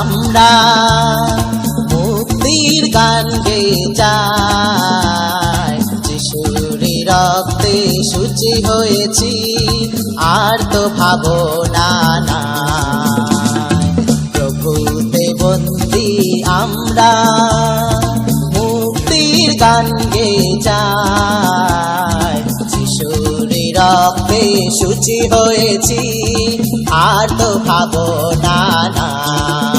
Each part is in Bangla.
আমরা, মুক্তির গান গেয়ে যাই যিশুরি রক্তে সূচি হয়েছি, আর তো ভাবনা না প্রভুতে বন্দি আমরা, মুক্তির গান গেয়ে যাই যিশুরি রক্তে সূচি হয়েছি আর তো ভাবনা নাই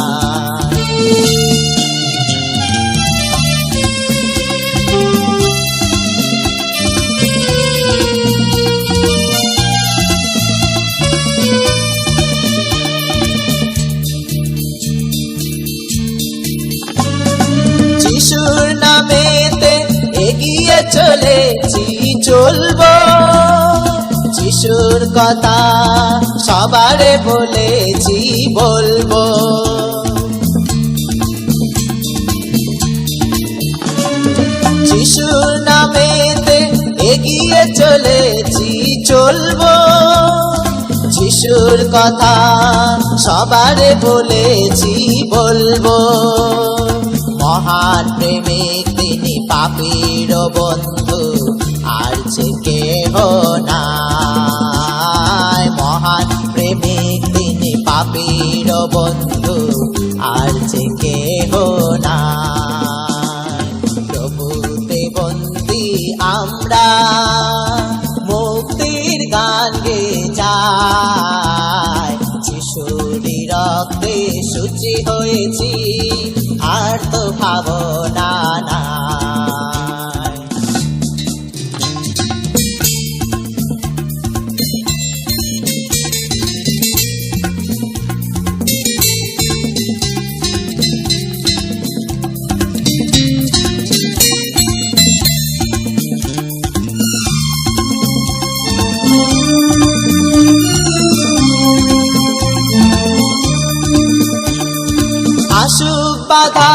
যিশুর নামেতে যিশুর কথা সবারে বলেছি বলব। যিশুর নামেতে এগিয়ে চলেছি, চলবো। যিশুর কথা সবারে বলেছি, বলব। মহান প্রেমিক তিনি পাপির বন্ধু, আর যে কেহ নাই। পাপির বন্ধু, আর যে কেহ না প্রভুতে বন্দি আমরা, মুক্তির গান গে যাই যিশুরি রক্তে সূচি হয়েছি, আর তো ভাবনা নাই। আসুক বাধা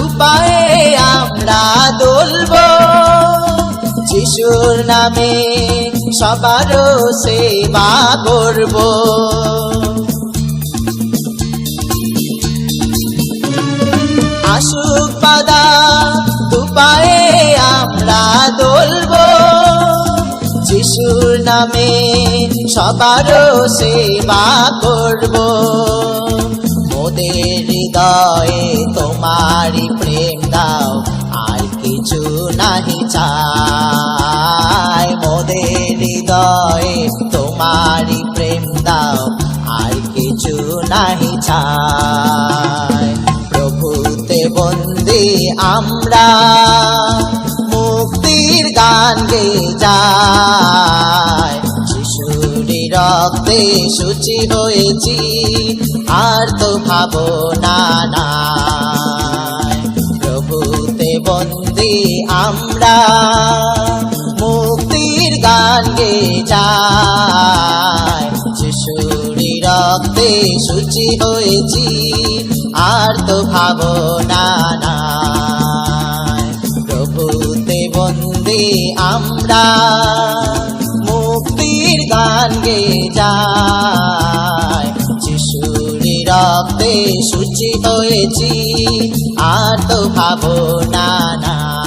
উপায়ে আমরা দলব। যিশুর নামে সবারও সেবা করব। আসুক বাধা উপায়ে আমরা দলব। যিশুর নামে সবারও সেবা করব। মোদের হৃদয়ে তোমারি প্রেম দাও, আর কিছু নাহি চাই। মোদের হৃদয়ে তোমারি প্রেম দাও, আর কিছু নাহি চাই। প্রভুতে বন্দি আমরা মুক্তির গান গে শিশুরি রক্তে সূচি হয়েছি আর তো ভাবনা নাই প্রভুতে বন্দি আমরা মুক্তির গান গে যায় শিশুরি রক্তে সূচি হয়েছি আর তো ভাবনা নাই প্রভুতে বন্দি আমরা গান গে যায়। যিশুরি রক্তে সূচি হয়েছি আর তো ভাবনা না।